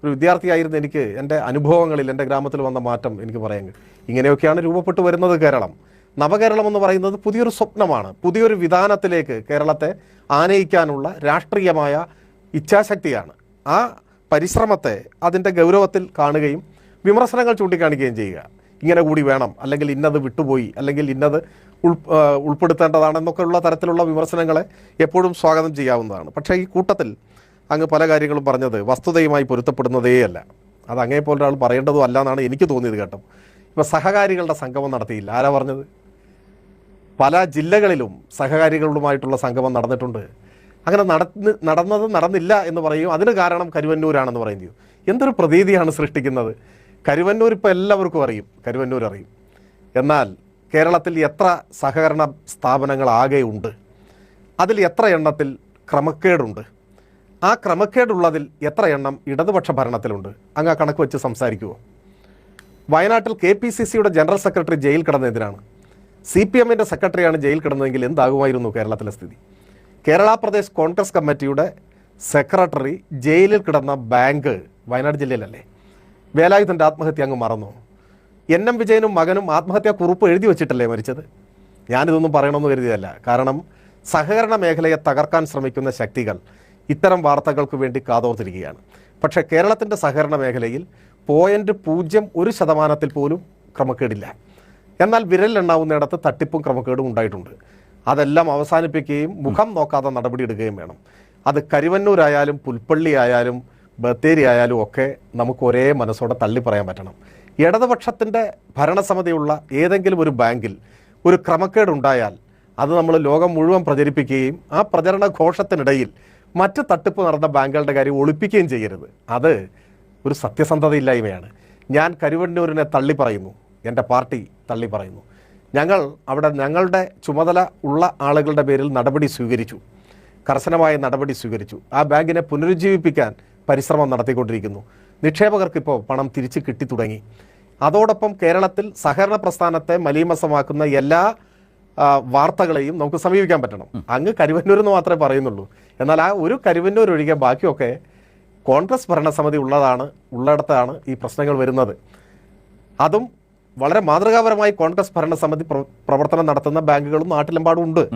ഒരു വിദ്യാർത്ഥിയായിരുന്ന എനിക്ക് എന്റെ അനുഭവങ്ങളിൽ എന്റെ ഗ്രാമത്തിൽ വന്ന മാറ്റം എനിക്ക് പറയാൻ ഇങ്ങനെയൊക്കെയാണ് രൂപപ്പെട്ടു വരുന്നത് കേരളം. നവകേരളം എന്ന് പറയുന്നത് പുതിയൊരു സ്വപ്നമാണ്. പുതിയൊരു വിധാനത്തിലേക്ക് കേരളത്തെ ആനയിക്കാനുള്ള രാഷ്ട്രീയമായ ഇച്ഛാശക്തിയാണ്. ആ പരിശ്രമത്തെ അതിന്റെ ഗൗരവത്തിൽ കാണുകയും വിമർശനങ്ങൾ ചൂണ്ടിക്കാണിക്കുകയും ചെയ്യുക. ഇങ്ങനെ കൂടി വേണം. അല്ലെങ്കിൽ ഇന്നത് വിട്ടുപോയി. അല്ലെങ്കിൽ ഇന്നത് ഉൾ ഉൾപ്പെടുത്തേണ്ടതാണെന്നൊക്കെയുള്ള തരത്തിലുള്ള വിമർശനങ്ങളെ എപ്പോഴും സ്വാഗതം ചെയ്യാവുന്നതാണ്. പക്ഷേ ഈ കൂട്ടത്തിൽ അങ്ങ് പല കാര്യങ്ങളും പറഞ്ഞത്. വസ്തുതയുമായി പൊരുത്തപ്പെടുന്നതേയല്ല. അത് അങ്ങേ പോലെ ഒരാൾ പറയേണ്ടതും അല്ല എന്നാണ് എനിക്ക് തോന്നിയത് കേട്ടോ ഇപ്പോൾ സഹകാരികളുടെ സംഗമം നടത്തിയില്ല. ആരാ പറഞ്ഞത്? പല ജില്ലകളിലും സഹകാരികളുമായിട്ടുള്ള സംഗമം നടന്നിട്ടുണ്ട്. അങ്ങനെ നടന്ന് നടന്നത് നടന്നില്ല എന്ന് പറയും അതിന് കാരണം കരുവന്നൂരാണെന്ന് പറയും ചെയ്യും എന്തൊരു പ്രതീതിയാണ് സൃഷ്ടിക്കുന്നത്? കരുവന്നൂർ ഇപ്പോൾ എല്ലാവർക്കും അറിയും. കരുവന്നൂർ അറിയും. എന്നാൽ കേരളത്തിൽ എത്ര സഹകരണ സ്ഥാപനങ്ങൾ ഉണ്ട്? അതിൽ എത്ര എണ്ണത്തിൽ ക്രമക്കേടുണ്ട്? ആ ക്രമക്കേടുള്ളതിൽ എത്ര എണ്ണം ഇടതുപക്ഷ ഭരണത്തിലുണ്ട്? അങ്ങ് ആ കണക്ക് വെച്ച് സംസാരിക്കുമോ വയനാട്ടിൽ കെ പി സി സിയുടെ ജനറൽ സെക്രട്ടറി ജയിൽ കിടന്നതിനാണ് സി പി എമ്മിന്റെ സെക്രട്ടറിയാണ് ജയിൽ കിടന്നതെങ്കിൽ എന്താകുമായിരുന്നു കേരളത്തിലെ സ്ഥിതി? കേരള പ്രദേശ് കോൺഗ്രസ് കമ്മിറ്റിയുടെ സെക്രട്ടറി ജയിലിൽ കിടന്ന ബാങ്ക് വയനാട് ജില്ലയിലല്ലേ? വേലായുധന്റെ ആത്മഹത്യ അങ്ങ് മറന്നു? എൻ എം വിജയനും മകനും ആത്മഹത്യാ കുറിപ്പ് എഴുതി വെച്ചിട്ടല്ലേ മരിച്ചത്? ഞാനിതൊന്നും പറയണമെന്ന് കരുതിയതല്ല. കാരണം സഹകരണ മേഖലയെ തകർക്കാൻ ശ്രമിക്കുന്ന ശക്തികൾ ഇത്തരം വാർത്തകൾക്ക് വേണ്ടി കാതോർത്തിരിക്കുകയാണ്. പക്ഷേ കേരളത്തിന്റെ സഹകരണ മേഖലയിൽ പോയിന്റ് പൂജ്യം ഒരു ശതമാനത്തിൽ പോലും ക്രമക്കേടില്ല. എന്നാൽ വിരലിലെണ്ണാവുന്നിടത്ത് തട്ടിപ്പും ക്രമക്കേടും ഉണ്ടായിട്ടുണ്ട്. അതെല്ലാം അവസാനിപ്പിക്കുകയും മുഖം നോക്കാതെ നടപടിയെടുക്കുകയും വേണം. അത് കരുവന്നൂരായാലും പുൽപ്പള്ളി ആയാലും ബത്തേരി ആയാലും ഒക്കെ നമുക്ക് ഒരേ മനസ്സോടെ തള്ളി പറയാൻ പറ്റണം. ഇടതുപക്ഷത്തിന്റെ ഭരണസമിതിയുള്ള ഏതെങ്കിലും ഒരു ബാങ്കിൽ ഒരു ക്രമക്കേടുണ്ടായാൽ അത് നമ്മൾ ലോകം മുഴുവൻ പ്രചരിപ്പിക്കുകയും ആ പ്രചരണ ഘോഷത്തിനിടയിൽ മറ്റ് തട്ടിപ്പ് നടന്ന ബാങ്കുകളുടെ കാര്യം ഒളിപ്പിക്കുകയും ചെയ്യരുത്. അത് ഒരു സത്യസന്ധതയില്ലായ്മയാണ്. ഞാൻ കരുവണ്ണൂരിനെ തള്ളി പറയുന്നു. എന്റെ പാർട്ടി തള്ളി പറയുന്നു. ഞങ്ങൾ അവിടെ ഞങ്ങളുടെ ചുമതല ഉള്ള ആളുകളുടെ പേരിൽ നടപടി സ്വീകരിച്ചു. കർശനമായ നടപടി സ്വീകരിച്ചു. ആ ബാങ്കിനെ പുനരുജ്ജീവിപ്പിക്കാൻ പരിശ്രമം നടത്തിക്കൊണ്ടിരിക്കുന്നു. നിക്ഷേപകർക്കിപ്പോൾ പണം തിരിച്ച് കിട്ടി തുടങ്ങി. അതോടൊപ്പം കേരളത്തിൽ സഹകരണ പ്രസ്ഥാനത്തെ മലീമസമാക്കുന്ന എല്ലാ വാർത്തകളെയും നമുക്ക് സമീപിക്കാൻ പറ്റണം. അങ്ങ് കരുവന്നൂർ എന്ന് മാത്രമേ പറയുന്നുള്ളൂ. എന്നാൽ ആ ഒരു കരുവന്നൂർ ഒഴികെ ബാക്കിയൊക്കെ കോൺഗ്രസ് ഭരണസമിതി ഉള്ളതാണ് ഉള്ളിടത്താണ് ഈ പ്രശ്നങ്ങൾ വരുന്നത്. അതും വളരെ മാതൃകാപരമായി കോൺഗ്രസ് ഭരണസമിതി പ്ര- പ്രവർത്തനം നടത്തുന്ന ബാങ്കുകളും നാട്ടിലെമ്പാടും ഉണ്ട്.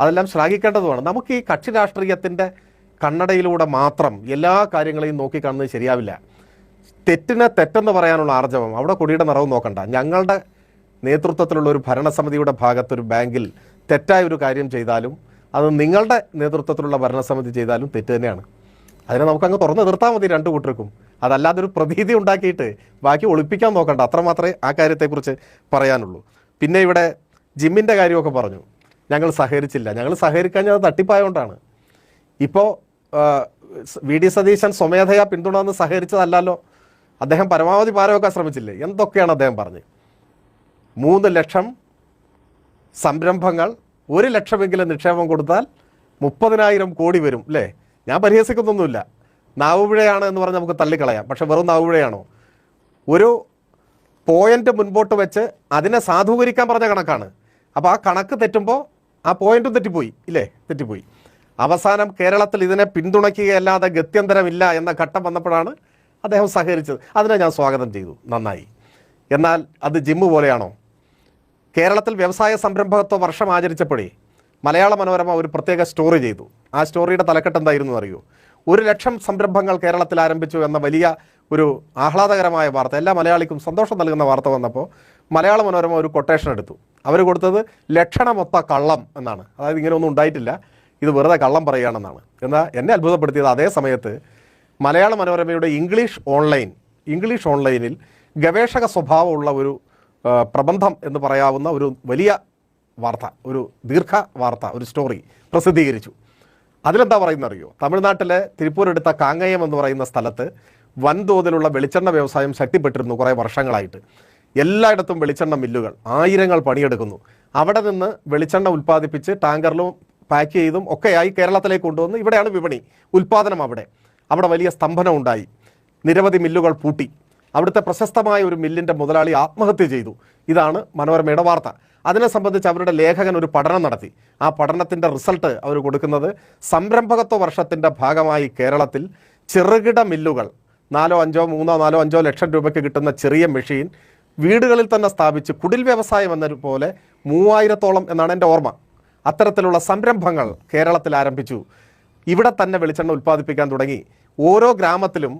അതെല്ലാം ശ്ലാഘിക്കേണ്ടതുമാണ്. നമുക്ക് ഈ കക്ഷി രാഷ്ട്രീയത്തിന്റെ കണ്ണടയിലൂടെ മാത്രം എല്ലാ കാര്യങ്ങളെയും നോക്കിക്കാണുന്നത് ശരിയാവില്ല. തെറ്റിനെ തെറ്റെന്ന് പറയാനുള്ള ആർജവം അവിടെ കൊടിയുടെ നിറവ് നോക്കണ്ട. ഞങ്ങളുടെ നേതൃത്വത്തിലുള്ള ഒരു ഭരണസമിതിയുടെ ഭാഗത്തൊരു ബാങ്കിൽ തെറ്റായ ഒരു കാര്യം ചെയ്താലും അത് നിങ്ങളുടെ നേതൃത്വത്തിലുള്ള ഭരണസമിതി ചെയ്താലും തെറ്റ് തന്നെയാണ്. അതിനെ നമുക്കങ്ങ് തുറന്ന് നിർത്താൻ മതി രണ്ടു കൂട്ടർക്കും. അതല്ലാതെ ഒരു പ്രതീതി ഉണ്ടാക്കിയിട്ട് ബാക്കി ഒളിപ്പിക്കാൻ നോക്കണ്ട. അത്രമാത്രമേ ആ കാര്യത്തെക്കുറിച്ച് പറയാനുള്ളൂ. പിന്നെ ഇവിടെ ജിമ്മിന്റെ കാര്യമൊക്കെ പറഞ്ഞു. ഞങ്ങൾ സഹകരിച്ചില്ല. ഞങ്ങൾ സഹകരിക്കാഞ്ഞത് തട്ടിപ്പായതുകൊണ്ടാണ് ഇപ്പോൾ വി ഡി സതീശൻ സ്വമേധയാ പിന്തുണന്ന് സഹകരിച്ചതല്ലല്ലോ. അദ്ദേഹം പരമാവധി പാരവെക്കാൻ ശ്രമിച്ചില്ലേ? എന്തൊക്കെയാണ് അദ്ദേഹം പറഞ്ഞത്? മൂന്ന് ലക്ഷം സംരംഭങ്ങൾ ഒരു ലക്ഷമെങ്കിലും നിക്ഷേപം കൊടുത്താൽ മുപ്പതിനായിരം കോടി വരും അല്ലേ? ഞാൻ പരിഹസിക്കുന്നൊന്നുമില്ല. നാവുപുഴയാണ് എന്ന് പറഞ്ഞ് നമുക്ക് തള്ളിക്കളയാം. പക്ഷെ വെറും നാവുപുഴയാണോ? ഒരു പോയിന്റ് മുൻപോട്ട് വെച്ച് അതിനെ സാധൂകരിക്കാൻ പറഞ്ഞ കണക്കാണ്. അപ്പോൾ ആ കണക്ക് തെറ്റുമ്പോൾ ആ പോയിന്റും തെറ്റിപ്പോയി ഇല്ലേ? തെറ്റിപ്പോയി. അവസാനം കേരളത്തിൽ ഇതിനെ പിന്തുണയ്ക്കുകയല്ലാതെ ഗത്യന്തരമില്ല എന്ന ഘട്ടം വന്നപ്പോഴാണ് അദ്ദേഹം സഹകരിച്ചത്. അതിനെ ഞാൻ സ്വാഗതം ചെയ്തു. നന്നായി. എന്നാൽ അത് ജിമ്മ് പോലെയാണോ? കേരളത്തിൽ വ്യവസായ സംരംഭകത്വ വർഷം ആചരിച്ചപ്പോഴേ മലയാള മനോരമ ഒരു പ്രത്യേക സ്റ്റോറി ചെയ്തു. ആ സ്റ്റോറിയുടെ തലക്കെട്ട് എന്തായിരുന്നു അറിയൂ? ഒരു ലക്ഷം സംരംഭങ്ങൾ കേരളത്തിൽ ആരംഭിച്ചു എന്ന വലിയ ഒരു ആഹ്ലാദകരമായ വാർത്ത എല്ലാ മലയാളിക്കും സന്തോഷം നൽകുന്ന വാർത്ത വന്നപ്പോൾ മലയാള മനോരമ ഒരു കൊട്ടേഷൻ എടുത്തു. അവർ കൊടുത്തത് ലക്ഷണമൊത്ത കള്ളം എന്നാണ്. അതായത് ഇങ്ങനെയൊന്നും ഉണ്ടായിട്ടില്ല. ഇത് വെറുതെ കള്ളം പറയുകയാണെന്നാണ്. എന്നാൽ എന്നെ അത്ഭുതപ്പെടുത്തിയത് അതേ സമയത്ത് മലയാള മനോരമയുടെ ഇംഗ്ലീഷ് ഓൺലൈൻ ഇംഗ്ലീഷ് ഓൺലൈനിൽ ഗവേഷക സ്വഭാവമുള്ള ഒരു പ്രബന്ധം എന്ന് പറയാവുന്ന ഒരു വലിയ വാർത്ത ഒരു ദീർഘ വാർത്ത ഒരു സ്റ്റോറി പ്രസിദ്ധീകരിച്ചു. അതിലെന്താ പറയുന്ന അറിയോ തമിഴ്നാട്ടിലെ തിരുപ്പൂരെടുത്ത കാങ്ങയം എന്ന് പറയുന്ന സ്ഥലത്ത് വൻതോതിലുള്ള വെളിച്ചെണ്ണ വ്യവസായം ശക്തിപ്പെട്ടിരുന്നു കുറേ വർഷങ്ങളായിട്ട്. എല്ലായിടത്തും വെളിച്ചെണ്ണ മില്ലുകൾ ആയിരങ്ങൾ പണിയെടുക്കുന്നു. അവിടെ നിന്ന് വെളിച്ചെണ്ണ ഉൽപ്പാദിപ്പിച്ച് ടാങ്കറിലും പാക്ക് ചെയ്തും ഒക്കെയായി കേരളത്തിലേക്ക് കൊണ്ടുവന്ന് ഇവിടെയാണ് വിപണി ഉൽപ്പാദനം അവിടെ. അവിടെ വലിയ സ്തംഭനം ഉണ്ടായി. നിരവധി മില്ലുകൾ പൂട്ടി. അവിടുത്തെ പ്രശസ്തമായ ഒരു മില്ലിന്റെ മുതലാളി ആത്മഹത്യ ചെയ്തു. ഇതാണ് മനോരമയുടെ വാർത്ത. അതിനെ സംബന്ധിച്ച് അവരുടെ ലേഖകൻ ഒരു പഠനം നടത്തി. ആ പഠനത്തിന്റെ റിസൾട്ട് അവർ കൊടുക്കുന്നത് സംരംഭകത്വ വർഷത്തിന്റെ ഭാഗമായി കേരളത്തിൽ ചെറുകിട മില്ലുകൾ നാലോ അഞ്ചോ മൂന്നോ നാലോ അഞ്ചോ ലക്ഷം രൂപയ്ക്ക് കിട്ടുന്ന ചെറിയ മെഷീൻ വീടുകളിൽ തന്നെ സ്ഥാപിച്ച് കുടിൽ വ്യവസായം എന്നതുപോലെ പോലെ മൂവായിരത്തോളം എന്നാണ് എന്റെ ഓർമ്മ. അത്തരത്തിലുള്ള സംരംഭങ്ങൾ കേരളത്തിൽ ആരംഭിച്ചു. ഇവിടെ തന്നെ വെളിച്ചെണ്ണ ഉൽപ്പാദിപ്പിക്കാൻ തുടങ്ങി. ഓരോ ഗ്രാമത്തിലും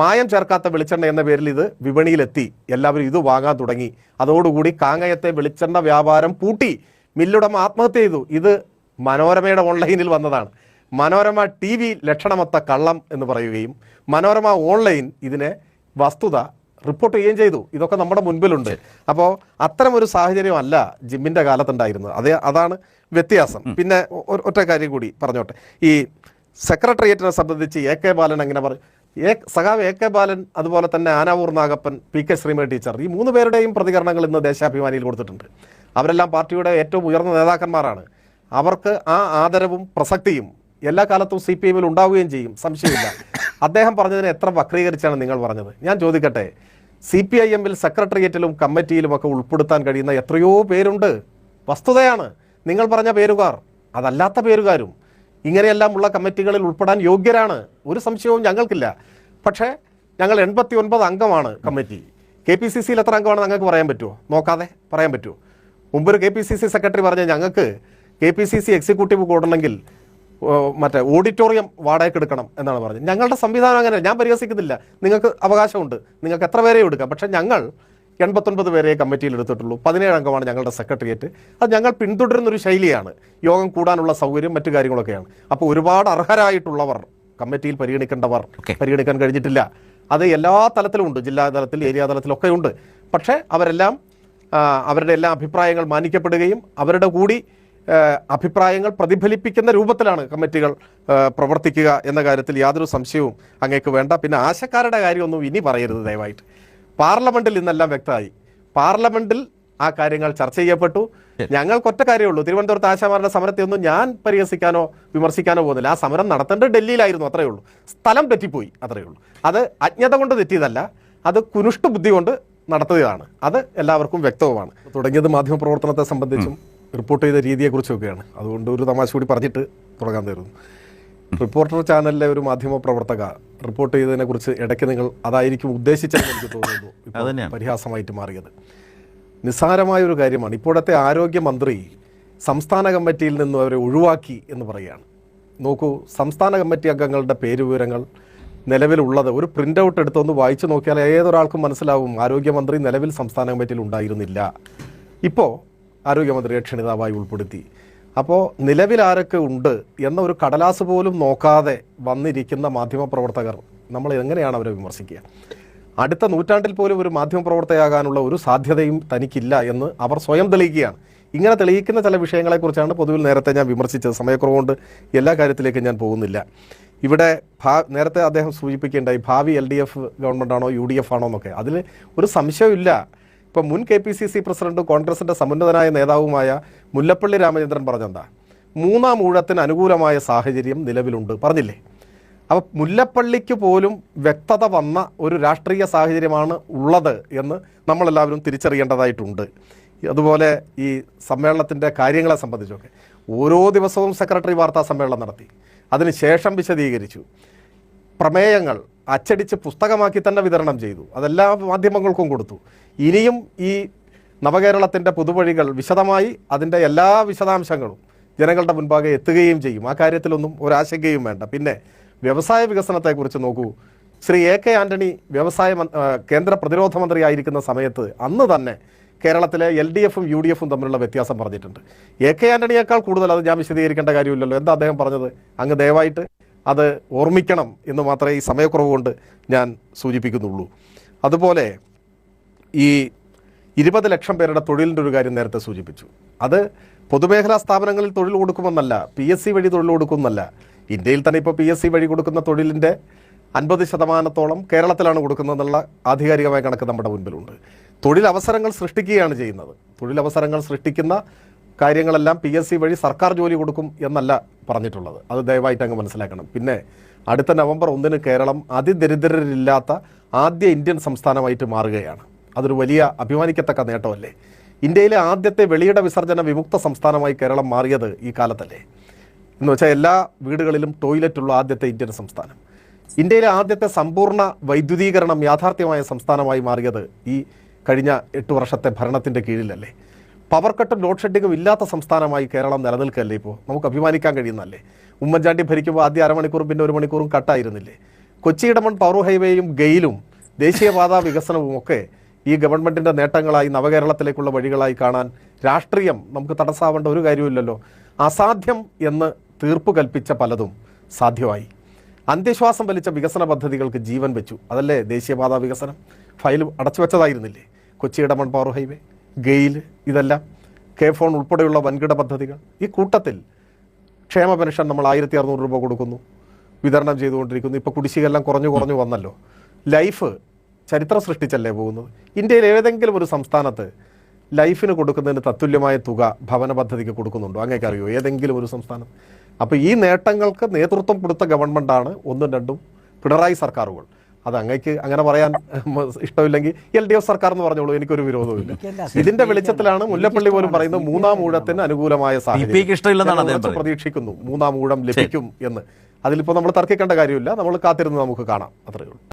മായം ചേർക്കാത്ത വെളിച്ചെണ്ണ എന്ന പേരിൽ ഇത് വിപണിയിലെത്തി. എല്ലാവരും ഇത് വാങ്ങാൻ തുടങ്ങി. അതോടുകൂടി കാങ്ങയത്തെ വെളിച്ചെണ്ണ വ്യാപാരം പൂട്ടി. മില്ലുടമ ആത്മഹത്യ ചെയ്തു. ഇത് മനോരമയുടെ ഓൺലൈനിൽ വന്നതാണ്. മനോരമ ടി വി ലക്ഷണമൊത്ത കള്ളം എന്ന് പറയുകയും മനോരമ ഓൺലൈൻ ഇതിനെ വസ്തുത റിപ്പോർട്ട് ചെയ്യുകയും ചെയ്തു. ഇതൊക്കെ നമ്മുടെ മുൻപിലുണ്ട്. അപ്പോൾ അത്തരം ഒരു സാഹചര്യമല്ല ജിമ്മിന്റെ കാലത്തുണ്ടായിരുന്നത്. അതെ അതാണ് വ്യത്യാസം. പിന്നെ ഒറ്റ കാര്യം കൂടി പറഞ്ഞോട്ടെ. ഈ സെക്രട്ടേറിയറ്റിനെ സംബന്ധിച്ച് എ കെ ബാലൻ അങ്ങനെ പറയും എ സഖാവ് എ കെ ബാലൻ അതുപോലെ തന്നെ Anavoor Nagappan P K Sreema teacher ഈ മൂന്ന് പേരുടെയും പ്രതികരണങ്ങൾ ഇന്ന് ദേശാഭിമാനിയിൽ കൊടുത്തിട്ടുണ്ട്. അവരെല്ലാം പാർട്ടിയുടെ ഏറ്റവും ഉയർന്ന നേതാക്കന്മാരാണ്. അവർക്ക് ആ ആദരവും പ്രസക്തിയും എല്ലാ കാലത്തും സി പി എമ്മിൽ ഉണ്ടാവുകയും ചെയ്യും. സംശയമില്ല. അദ്ദേഹം പറഞ്ഞതിനെ എത്ര വക്രീകരിച്ചാണ് നിങ്ങൾ പറഞ്ഞത്? ഞാൻ ചോദിക്കട്ടെ സി പി ഐ എമ്മിൽ സെക്രട്ടേറിയറ്റിലും കമ്മിറ്റിയിലും ഒക്കെ ഉൾപ്പെടുത്താൻ കഴിയുന്ന എത്രയോ പേരുണ്ട്. വസ്തുതയാണ്. നിങ്ങൾ പറഞ്ഞ പേരുകാർ അതല്ലാത്ത പേരുകാരും. ഇങ്ങനെയെല്ലാം ഉള്ള കമ്മിറ്റികളിൽ ഉൾപ്പെടാൻ യോഗ്യരാണ്. ഒരു സംശയവും ഞങ്ങൾക്കില്ല. പക്ഷേ ഞങ്ങൾ എൺപത്തി ഒൻപത് അംഗമാണ് കമ്മിറ്റി. കെ പി സി സിയിൽ എത്ര അംഗമാണ് ഞങ്ങൾക്ക് പറയാൻ പറ്റുമോ? നോക്കാതെ പറയാൻ പറ്റുമോ? മുമ്പ് ഒരു K P C C secretary പറഞ്ഞ ഞങ്ങൾക്ക് K P C C executive കൂടണമെങ്കിൽ മറ്റേ ഓഡിറ്റോറിയം വാടകയ്ക്ക് എടുക്കണം എന്നാണ് പറഞ്ഞത്. ഞങ്ങളുടെ സംവിധാനം അങ്ങനെ ഞാൻ പരിഹസിക്കുന്നില്ല. നിങ്ങൾക്ക് അവകാശമുണ്ട്. നിങ്ങൾക്ക് എത്ര പേരെ എടുക്കാം? പക്ഷേ ഞങ്ങൾ എൺപത്തൊൻപത് പേരെ കമ്മിറ്റിയിൽ എടുത്തിട്ടുള്ളൂ. പതിനേഴ് അംഗമാണ് ഞങ്ങളുടെ സെക്രട്ടേറിയറ്റ്. അത് ഞങ്ങൾ പിന്തുടരുന്ന ഒരു ശൈലിയാണ്. യോഗം കൂടാനുള്ള സൗകര്യം മറ്റു കാര്യങ്ങളൊക്കെയാണ്. അപ്പോൾ ഒരുപാട് അർഹരായിട്ടുള്ളവർ കമ്മിറ്റിയിൽ പരിഗണിക്കേണ്ടവർ പരിഗണിക്കാൻ കഴിഞ്ഞിട്ടില്ല. അത് എല്ലാ തലത്തിലും ഉണ്ട്. ജില്ലാ തലത്തിൽ ഏരിയ തലത്തിലൊക്കെ ഉണ്ട്. പക്ഷേ അവരെല്ലാം അവരുടെ എല്ലാ അഭിപ്രായങ്ങൾ മാനിക്കപ്പെടുകയും അവരുടെ കൂടി അഭിപ്രായങ്ങൾ പ്രതിഫലിപ്പിക്കുന്ന രൂപത്തിലാണ് കമ്മിറ്റികൾ പ്രവർത്തിക്കുക എന്ന കാര്യത്തിൽ യാതൊരു സംശയവും അങ്ങേക്ക് വേണ്ട. പിന്നെ ആശക്കാരുടെ കാര്യമൊന്നും ഇനി പറയരുത് ദയവായിട്ട്. പാർലമെന്റിൽ ഇന്നെല്ലാം വ്യക്തമായി. പാർലമെന്റിൽ ആ കാര്യങ്ങൾ ചർച്ച ചെയ്യപ്പെട്ടു. ഞങ്ങൾക്ക് ഒറ്റ കാര്യമുള്ളൂ തിരുവനന്തപുരത്ത് ആശാമാരുടെ സമരത്തെ ഒന്നും ഞാൻ പരിഹസിക്കാനോ വിമർശിക്കാനോ പോകുന്നില്ല. ആ സമരം നടത്തേണ്ടത് ഡൽഹിയിലായിരുന്നു അത്രയേ ഉള്ളൂ. സ്ഥലം തെറ്റിപ്പോയി അത്രയേ ഉള്ളൂ. അത് അജ്ഞത കൊണ്ട് തെറ്റിയതല്ല അത് കുനുഷ്ട ബുദ്ധി കൊണ്ട് നടത്തുകയാണ് അത് എല്ലാവർക്കും വ്യക്തവുമാണ്. തുടങ്ങിയത് മാധ്യമപ്രവർത്തനത്തെ സംബന്ധിച്ചും റിപ്പോർട്ട് ചെയ്ത രീതിയെക്കുറിച്ചൊക്കെയാണ്. അതുകൊണ്ട് ഒരു തമാശ കൂടി പറഞ്ഞിട്ട് തുടങ്ങാൻ തരുന്നു. റിപ്പോർട്ടർ ചാനലിലെ ഒരു മാധ്യമ പ്രവർത്തക റിപ്പോർട്ട് ചെയ്തതിനെ കുറിച്ച് ഇടയ്ക്ക് നിങ്ങൾ അതായിരിക്കും ഉദ്ദേശിച്ചതെന്ന് എനിക്ക് തോന്നുന്നു. [laughs] പരിഹാസമായിട്ട് മാറിയത്. നിസ്സാരമായ ഒരു കാര്യമാണ്. ഇപ്പോഴത്തെ ആരോഗ്യമന്ത്രി സംസ്ഥാന കമ്മിറ്റിയിൽ നിന്നും അവരെ ഒഴിവാക്കി എന്ന് പറയുകയാണ്. നോക്കൂ സംസ്ഥാന കമ്മിറ്റി അംഗങ്ങളുടെ പേരുവിവരങ്ങൾ നിലവിലുള്ളത് ഒരു പ്രിന്റ് ഔട്ട് എടുത്തൊന്ന് വായിച്ചു നോക്കിയാൽ ഏതൊരാൾക്കും മനസ്സിലാവും ആരോഗ്യമന്ത്രി നിലവിൽ സംസ്ഥാന കമ്മിറ്റിയിൽ ഉണ്ടായിരുന്നില്ല. ഇപ്പോൾ ആരോഗ്യമന്ത്രിയെ ക്ഷണിതാവായി ഉൾപ്പെടുത്തി. അപ്പോൾ നിലവിൽ ആരൊക്കെ ഉണ്ട് എന്ന ഒരു കടലാസ് പോലും നോക്കാതെ വന്നിരിക്കുന്ന മാധ്യമപ്രവർത്തകർ നമ്മൾ എങ്ങനെയാണ് അവരെ വിമർശിക്കുക? അടുത്ത നൂറ്റാണ്ടിൽ പോലും ഒരു മാധ്യമപ്രവർത്തകയാകാനുള്ള ഒരു സാധ്യതയും തനിക്കില്ല എന്ന് അവർ സ്വയം തെളിയിക്കുകയാണ്. ഇങ്ങനെ തെളിയിക്കുന്ന ചില വിഷയങ്ങളെക്കുറിച്ചാണ് പൊതുവിൽ നേരത്തെ ഞാൻ വിമർശിച്ചത്. സമയക്കുറവുകൊണ്ട് എല്ലാ കാര്യത്തിലേക്കും ഞാൻ പോകുന്നില്ല. ഇവിടെ ഭാ നേരത്തെ അദ്ദേഹം സൂചിപ്പിക്കേണ്ടായി ഭാവി എൽ ഡി എഫ് ഗവൺമെന്റാണോ യു ഡി എഫ് ആണോ എന്നൊക്കെ. അതിൽ ഒരു സംശയമില്ല ഇപ്പം മുൻ കെ പി സി സി പ്രസിഡന്റും കോൺഗ്രസിന്റെ സമുന്നതനായ നേതാവുമായ മുല്ലപ്പള്ളി രാമചന്ദ്രൻ പറഞ്ഞെന്താ? മൂന്നാം ഊഴത്തിന് അനുകൂലമായ സാഹചര്യം നിലവിലുണ്ട്. പറഞ്ഞില്ലേ? അപ്പോൾ മുല്ലപ്പള്ളിക്ക് പോലും വ്യക്തത വന്ന ഒരു രാഷ്ട്രീയ സാഹചര്യമാണ് ഉള്ളത് എന്ന് നമ്മളെല്ലാവരും തിരിച്ചറിയേണ്ടതായിട്ടുണ്ട്. അതുപോലെ ഈ സമ്മേളനത്തിന്റെ കാര്യങ്ങളെ സംബന്ധിച്ചൊക്കെ. ഓരോ ദിവസവും സെക്രട്ടറി വാർത്താ സമ്മേളനം നടത്തി. അതിനുശേഷം വിശദീകരിച്ചു. പ്രമേയങ്ങൾ അച്ചടിച്ച് പുസ്തകമാക്കി തന്നെ വിതരണം ചെയ്തു. അതെല്ലാ മാധ്യമങ്ങൾക്കും കൊടുത്തു. ഇനിയും ഈ നവകേരളത്തിന്റെ പുതുവഴികൾ വിശദമായി അതിന്റെ എല്ലാ വിശദാംശങ്ങളും ജനങ്ങളുടെ മുൻപാകെ എത്തുകയും ചെയ്യും. ആ കാര്യത്തിലൊന്നും ഒരാശങ്കയും വേണ്ട. പിന്നെ വ്യവസായ വികസനത്തെക്കുറിച്ച് നോക്കൂ. ശ്രീ എ കെ ആന്റണി വ്യവസായ കേന്ദ്ര പ്രതിരോധ മന്ത്രിയായിരിക്കുന്ന സമയത്ത് അന്ന് തന്നെ കേരളത്തിലെ എൽ ഡി എഫും യു ഡി എഫും തമ്മിലുള്ള വ്യത്യാസം പറഞ്ഞിട്ടുണ്ട്. എ കെ ആന്റണിയേക്കാൾ കൂടുതൽ അത് ഞാൻ വിശദീകരിക്കേണ്ട കാര്യമില്ലല്ലോ. എന്താ അദ്ദേഹം പറഞ്ഞത്? അങ്ങ് ദയവായിട്ട് അത് ഓർമ്മിക്കണം എന്ന് മാത്രമേ ഈ സമയക്കുറവ് കൊണ്ട് ഞാൻ സൂചിപ്പിക്കുന്നുള്ളൂ. അതുപോലെ ഈ ഇരുപത് ലക്ഷം പേരുടെ തൊഴിലിന്റെ ഒരു കാര്യം നേരത്തെ സൂചിപ്പിച്ചു. അത് പൊതുമേഖലാ സ്ഥാപനങ്ങളിൽ തൊഴിൽ കൊടുക്കുമെന്നല്ല പി എസ് സി വഴി തൊഴിൽ കൊടുക്കുമെന്നല്ല. ഇന്ത്യയിൽ തന്നെ ഇപ്പോൾ പി എസ് സി വഴി കൊടുക്കുന്ന തൊഴിലിന്റെ അൻപത് ശതമാനത്തോളം കേരളത്തിലാണ് കൊടുക്കുന്നതെന്നുള്ള ആധികാരികമായ കണക്ക് നമ്മുടെ മുൻപിലുണ്ട്. തൊഴിലവസരങ്ങൾ സൃഷ്ടിക്കുകയാണ് ചെയ്യുന്നത്. തൊഴിലവസരങ്ങൾ സൃഷ്ടിക്കുന്ന കാര്യങ്ങളെല്ലാം പി എസ് സി വഴി സർക്കാർ ജോലി കൊടുക്കും എന്നല്ല പറഞ്ഞിട്ടുള്ളത്. അത് ദയവായിട്ട് അങ്ങ് മനസ്സിലാക്കണം. പിന്നെ അടുത്ത നവംബർ ഒന്നിന് കേരളം അതിദരിദ്രരില്ലാത്ത ആദ്യ ഇന്ത്യൻ സംസ്ഥാനമായിട്ട് മാറുകയാണ്. അതൊരു വലിയ അഭിമാനിക്കത്തക്ക നേട്ടമല്ലേ? ഇന്ത്യയിലെ ആദ്യത്തെ വെളിയിട വിസർജന വിമുക്ത സംസ്ഥാനമായി കേരളം മാറിയത് ഈ കാലത്തല്ലേ? എന്ന് വെച്ചാൽ എല്ലാ വീടുകളിലും ടോയ്ലറ്റുള്ള ആദ്യത്തെ ഇന്ത്യൻ സംസ്ഥാനം. ഇന്ത്യയിലെ ആദ്യത്തെ സമ്പൂർണ വൈദ്യുതീകരണം യാഥാർത്ഥ്യമായ സംസ്ഥാനമായി മാറിയത് ഈ കഴിഞ്ഞ എട്ട് വർഷത്തെ ഭരണത്തിന്റെ കീഴിലല്ലേ? പവർ കട്ടും ലോഡ് ഷെഡിങ്ങും ഇല്ലാത്ത സംസ്ഥാനമായി കേരളം നിലനിൽക്കല്ലേ ഇപ്പോൾ നമുക്ക് അഭിമാനിക്കാൻ കഴിയുന്നല്ലേ ഉമ്മൻചാണ്ടി ഭരിക്കുമ്പോൾ ആദ്യ അരമണിക്കൂറും പിന്നെ ഒരു മണിക്കൂറും കട്ടായിരുന്നില്ലേ കൊച്ചി ഇടമൺ പവർ ഹൈവേയും ഗെയിലും ദേശീയപാതാ വികസനവും ഒക്കെ ഈ ഗവൺമെന്റിന്റെ നേട്ടങ്ങളായി നവകേരളത്തിലേക്കുള്ള വഴികളായി കാണാൻ രാഷ്ട്രീയം നമുക്ക് തടസ്സാവേണ്ട ഒരു കാര്യമില്ലല്ലോ അസാധ്യം എന്ന് തീർപ്പ് കൽപ്പിച്ച പലതും സാധ്യമായി. അന്ത്യശ്വാസം വലിച്ച വികസന പദ്ധതികൾക്ക് ജീവൻ വെച്ചു. അതല്ലേ ദേശീയപാതാ വികസനം? ഫയൽ അടച്ചു വെച്ചതായിരുന്നില്ലേ? കൊച്ചി ഇടമൺ പവർ ഹൈവേ ഗെയിൽ ഇതെല്ലാം കെ ഫോൺ ഉൾപ്പെടെയുള്ള വൻകിട പദ്ധതികൾ. ഈ കൂട്ടത്തിൽ ക്ഷേമ പെൻഷൻ നമ്മൾ ആയിരത്തി അറുന്നൂറ് രൂപ കൊടുക്കുന്നു. വിതരണം ചെയ്തുകൊണ്ടിരിക്കുന്നു. ഇപ്പോൾ കുടിശ്ശികെല്ലാം കുറഞ്ഞു കുറഞ്ഞു വന്നല്ലോ. ലൈഫ് ചരിത്രം സൃഷ്ടിച്ചല്ലേ പോകുന്നത് ഇന്ത്യയിൽ ഏതെങ്കിലും ഒരു സംസ്ഥാനത്ത് ലൈഫിന് കൊടുക്കുന്നതിന് തത്തുല്യമായ തുക ഭവന പദ്ധതിക്ക് കൊടുക്കുന്നുണ്ടോ? അങ്ങേക്ക് അറിയോ? ഏതെങ്കിലും ഒരു സംസ്ഥാനം. അപ്പോൾ ഈ നേട്ടങ്ങൾക്ക് നേതൃത്വം കൊടുത്ത ഗവൺമെന്റാണ് ഒന്നും രണ്ടും പിണറായി സർക്കാരുകൾ. അത് അങ്ങേക്ക് അങ്ങനെ പറയാൻ ഇഷ്ടമില്ലെങ്കിൽ എൽ ഡി എഫ് സർക്കാർ എന്ന് പറഞ്ഞോളൂ. എനിക്കൊരു വിരോധമില്ല ഇതിന്റെ വെളിച്ചത്തിലാണ് മുല്ലപ്പള്ളി പോലും പറയുന്നത് മൂന്നാം ഊഴത്തിന് അനുകൂലമായ സാഹചര്യം. പ്രതീക്ഷിക്കുന്നു. മൂന്നാം ഊഴം ലഭിക്കും എന്ന്. അതിലിപ്പോൾ നമ്മൾ തർക്കിക്കേണ്ട കാര്യമില്ല. നമ്മൾ കാത്തിരുന്ന് നമുക്ക് കാണാം. അത്രയേ ഉള്ളൂ.